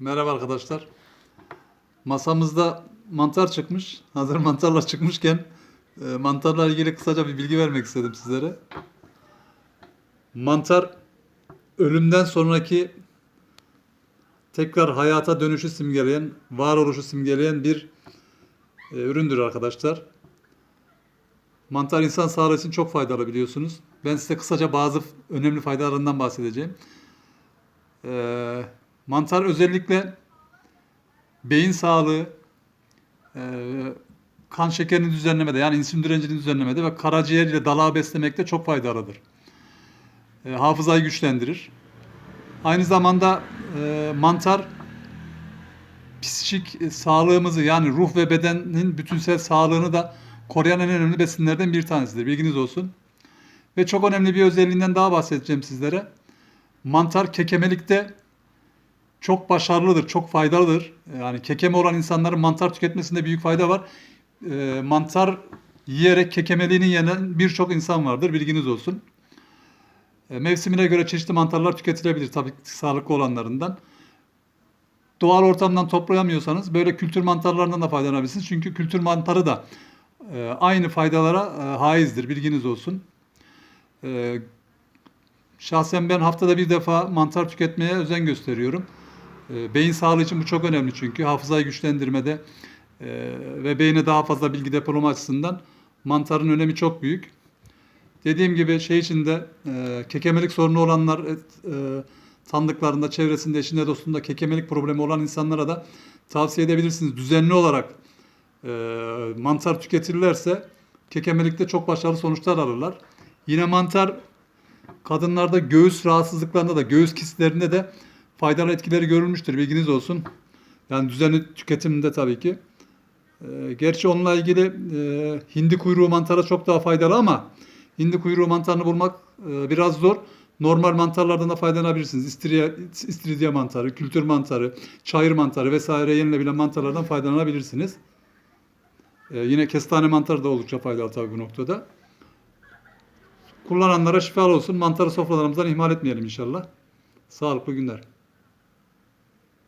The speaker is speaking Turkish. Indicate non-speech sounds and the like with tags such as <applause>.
Merhaba arkadaşlar. Masamızda mantar çıkmış. Hazır <laughs> mantarlar çıkmışken e, mantarla ilgili kısaca bir bilgi vermek istedim sizlere. Mantar ölümden sonraki tekrar hayata dönüşü simgeleyen, varoluşu simgeleyen bir e, üründür arkadaşlar. Mantar insan sağlığı için çok faydalı biliyorsunuz. Ben size kısaca bazı önemli faydalarından bahsedeceğim. Ee, mantar özellikle beyin sağlığı, e, kan şekerini düzenlemede yani insülin direncini düzenlemede ve karaciğer ile dalağı beslemekte çok faydalıdır. E, hafızayı güçlendirir. Aynı zamanda e, mantar psikik sağlığımızı yani ruh ve bedenin bütünsel sağlığını da koruyan en önemli besinlerden bir tanesidir. Bilginiz olsun. Ve çok önemli bir özelliğinden daha bahsedeceğim sizlere. Mantar kekemelikte çok başarılıdır, çok faydalıdır. Yani kekeme olan insanların mantar tüketmesinde büyük fayda var. E, mantar yiyerek kekemeliğini yenen birçok insan vardır. Bilginiz olsun. E, mevsimine göre çeşitli mantarlar tüketilebilir tabii sağlıklı olanlarından. Doğal ortamdan toplayamıyorsanız böyle kültür mantarlarından da faydalanabilirsiniz. Çünkü kültür mantarı da e, aynı faydalara e, haizdir. Bilginiz olsun. E, şahsen ben haftada bir defa mantar tüketmeye özen gösteriyorum. E, beyin sağlığı için bu çok önemli çünkü hafızayı güçlendirmede e, ve beyne daha fazla bilgi depolama açısından mantarın önemi çok büyük. Dediğim gibi şey içinde e, kekemelik sorunu olanlar e, e, tanıdıklarında, çevresinde, eşinde, dostunda kekemelik problemi olan insanlara da tavsiye edebilirsiniz. Düzenli olarak e, mantar tüketirlerse kekemelikte çok başarılı sonuçlar alırlar. Yine mantar kadınlarda göğüs rahatsızlıklarında da göğüs kistlerinde de faydalı etkileri görülmüştür. Bilginiz olsun. Yani düzenli tüketimde tabii ki. E, gerçi onunla ilgili e, hindi kuyruğu mantarı çok daha faydalı ama hindi kuyruğu mantarını bulmak e, biraz zor. Normal mantarlardan da faydalanabilirsiniz. İstiridye, istiridye mantarı, kültür mantarı, çayır mantarı vesaire yenilebilen mantarlardan faydalanabilirsiniz. E, yine kestane mantarı da oldukça faydalı tabii bu noktada. Kullananlara şifalı olsun. Mantarı sofralarımızdan ihmal etmeyelim inşallah. Sağlıklı günler.